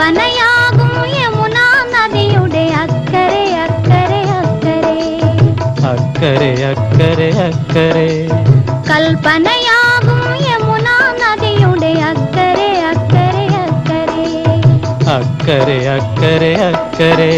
കൽപ്പനയാകും യമുനാ നദിയുടെ അക്കരെ അക്കരെ അക്കരെ. അക്കരെ അക്കരെ അക്കരെ. കൽപ്പനയാകും യമുനാ നദിയുടെ അക്കരെ അക്കരെ അക്കരെ. അക്കരെ അക്കരെ അക്കരെ.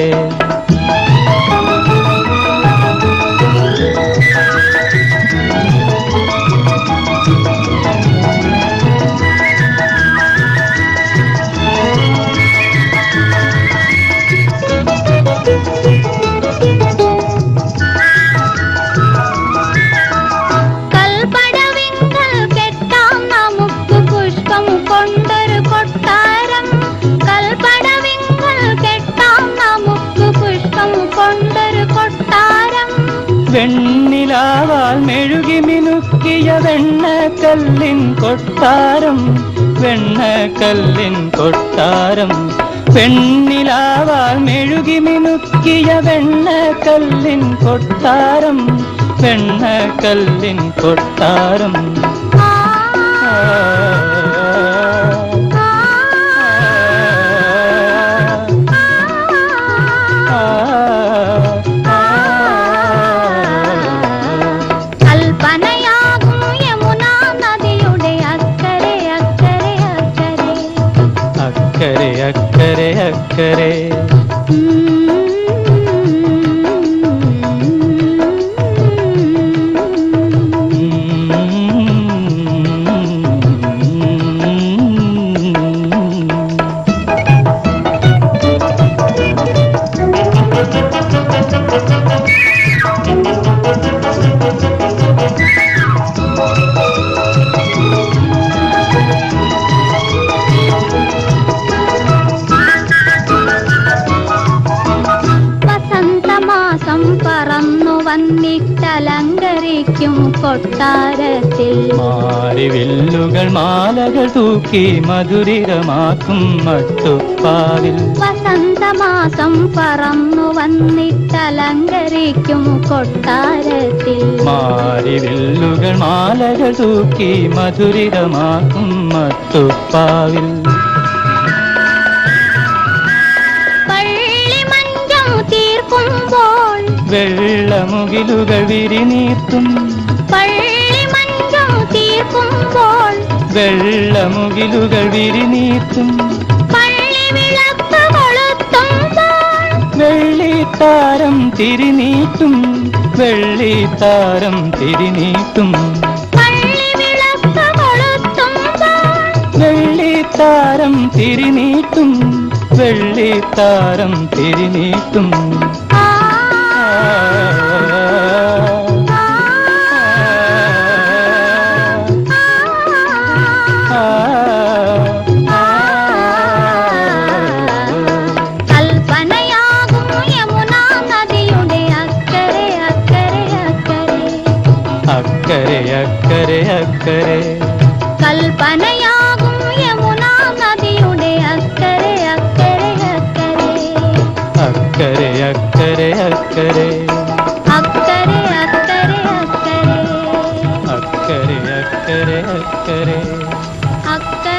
കൊട്ടാരം വെണ്ണിലാവാൽ മെഴുകി മിനുക്കിയ വെണ്ണക്കല്ലിൻ കൊട്ടാരം വെണ്ണക്കല്ലിൻ കൊട്ടാരം വെണ്ണിലാവാൽ മെഴുകി മിനുക്കിയ വെണ്ണക്കല്ലിൻ കൊട്ടാരം വെണ്ണക്കല്ലിൻ കൊട്ടാരം ആ, ആ, ആ, करे കണ്ണിട്ടലങ്കരിക്കും കൊട്ടാരത്തിൽ. മാറിവില്ലുകൾ മാലകൾ തൂക്കി മധുരമാക്കും മട്ടുപ്പാവിൽ. വസന്തമാസം പറന്നു വന്നിട്ടലങ്കരിക്കും കൊട്ടാരത്തിൽ. മാറിവില്ലുകൾ മാലകൾ തൂക്കി മധുരമാക്കും മട്ടുപ്പാവിൽ. പള്ളി തീർക്കുമ്പോൾ വെള്ളമുകിലുകൾ വിരിനീർത്തും തീർക്കുമ്പോൾ വെള്ളമുകിലുകൾ വിരിനീർത്തും വെള്ളിത്താരം തിരിനീട്ടും വെള്ളിത്താരം തിരിനീട്ടും വെള്ളിത്താരം തിരിനീട്ടും വെള്ളിത്താരം തിരിനീട്ടും അക്കരെ അക്കരെ. കൽപ്പനയാകും യമുനാ നദിയുടെ അക്കരെ അക്കരെ അക്കരെ. അക്കരെ അക്കരെ അക്കരെ. അക്കരെ അക്കരെ അക്കരെ. അക്കരെ അക്കരെ അക്കരെ. അക്കരെ